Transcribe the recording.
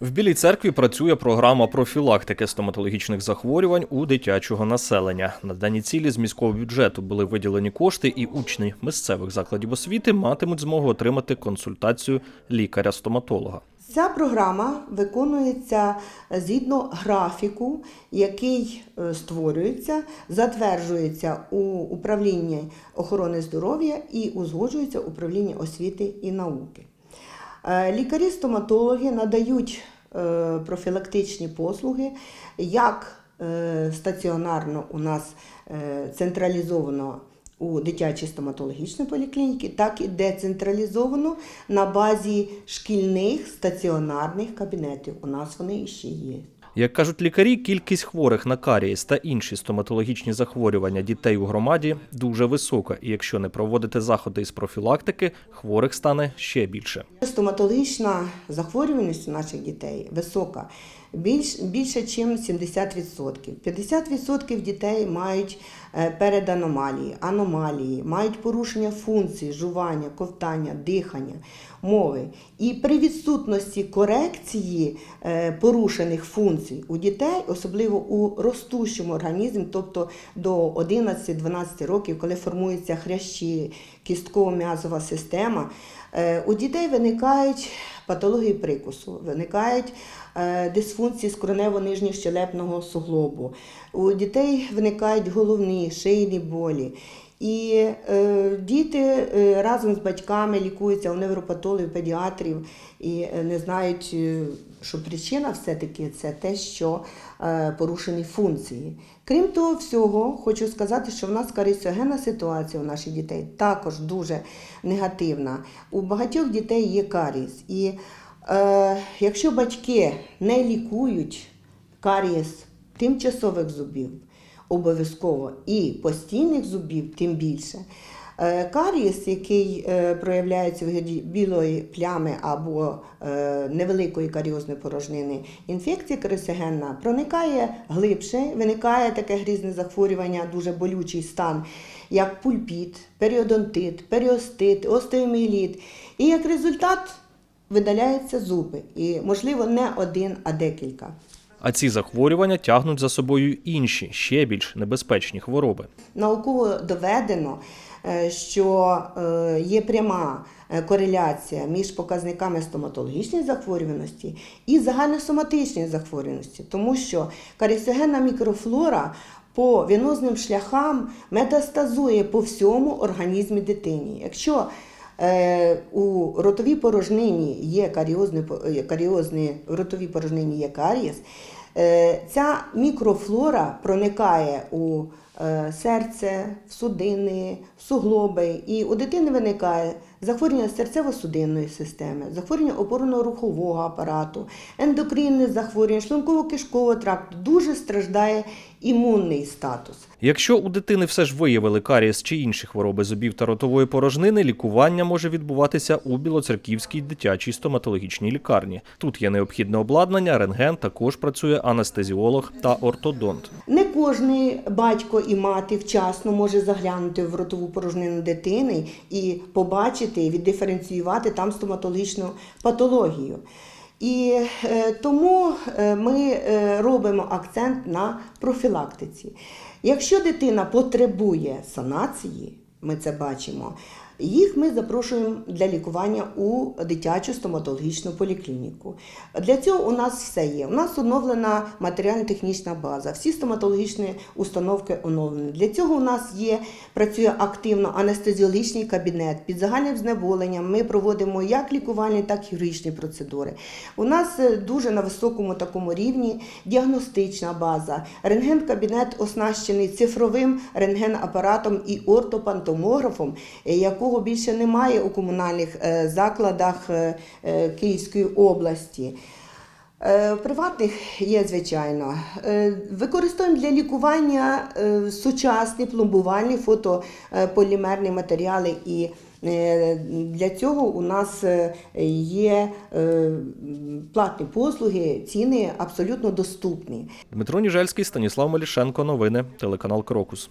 В Білій церкві працює програма профілактики стоматологічних захворювань у дитячого населення. На дані цілі з міського бюджету були виділені кошти, і учні місцевих закладів освіти матимуть змогу отримати консультацію лікаря-стоматолога. Ця програма виконується згідно графіку, який е, створюється, затверджується у управлінні охорони здоров'я і узгоджується управління освіти і науки. Е, Лікарі-стоматологи надають е, профілактичні послуги як е, стаціонарно у нас централізовано у дитячій стоматологічній поліклініці, так і децентралізовано на базі шкільних стаціонарних кабінетів. У нас вони ще є. Як кажуть лікарі, кількість хворих на карієс та інші стоматологічні захворювання дітей у громаді дуже висока, і якщо не проводити заходи із профілактики, хворих стане ще більше. Стоматологічна захворюваність у наших дітей висока, більш, більше, ніж 70%. 50% дітей мають е, переданомалії, аномалії, мають порушення функцій, жування, ковтання, дихання, мови. І при відсутності корекції е, порушених функцій у дітей, особливо у ростущому організмі, тобто до 11-12 років, коли формуються хрящі, кістково-м'язова система, е, у дітей виникають патології прикусу, виникають е, дисфункції скронево-нижньощелепного суглобу. У дітей виникають головні, шийні болі. І е, діти е, разом з батьками лікуються у невропатологів, педіатрів і е, не знають, е, що причина все-таки це те, що е, порушені функції. Крім того всього, хочу сказати, що в нас каріцогенна ситуація у наших дітей також дуже негативна. У багатьох дітей є каріс. І е, якщо батьки не лікують карієс тимчасових зубів, обов'язково і постійних зубів, тим більше. Е, Карієс, який е, проявляється в вигляді білої плями або е, невеликої каріозної порожнини, інфекція каріосогенна проникає глибше, виникає таке грізне захворювання, дуже болючий стан, як пульпіт, періодонтит, періостит, остеоміеліт. І як результат видаляються зуби. І, можливо, не один, а декілька. А ці захворювання тягнуть за собою інші, ще більш небезпечні хвороби. Науково доведено, е, що е, є пряма е, кореляція між показниками стоматологічної захворюваності і загальносоматичної захворюваності, тому що карісогенна мікрофлора по венозним шляхам метастазує по всьому організмі дитині. Якщо у ротовій порожнині є каріозні, каріозні ротові порожнині є карієс, е, ця мікрофлора проникає у е, серце, в судини, в суглоби, і у дитини виникає захворювання серцево-судинної системи, захворювання опорно-рухового апарату, ендокринне захворювання, шлунково-кишкового тракту. Дуже страждає імунний статус. Якщо у дитини все ж виявили карієс чи інші хвороби зубів та ротової порожнини, лікування може відбуватися у Білоцерківській дитячій стоматологічній лікарні. Тут є необхідне обладнання, рентген, також працює анестезіолог та ортодонт. Не кожний батько і мати вчасно може заглянути в ротову порожнину дитини і побачити, і віддиференціювати там стоматологічну патологію. І е, тому е, ми е, робимо акцент на профілактиці. Якщо дитина потребує санації, ми це бачимо. Їх ми запрошуємо для лікування у дитячу стоматологічну поліклініку. Для цього у нас все є. У нас оновлена матеріально-технічна база, всі стоматологічні установки оновлені. Для цього у нас є працює активно анестезіологічний кабінет під загальним знеболенням. Ми проводимо як лікувальні, так і хірургічні процедури. У нас е, дуже на високому такому рівні діагностична база. Рентген-кабінет оснащений цифровим рентген-апаратом і ортопантомографом, е, якого більше немає у комунальних е, закладах е, е, Київської області. Приватних є, звичайно. Використовуємо для лікування сучасні пломбувальні фотополімерні матеріали і для цього у нас є платні послуги, ціни абсолютно доступні. Дмитро Ніжельський, Станіслав Малішенко. Новини, телеканал Крокус.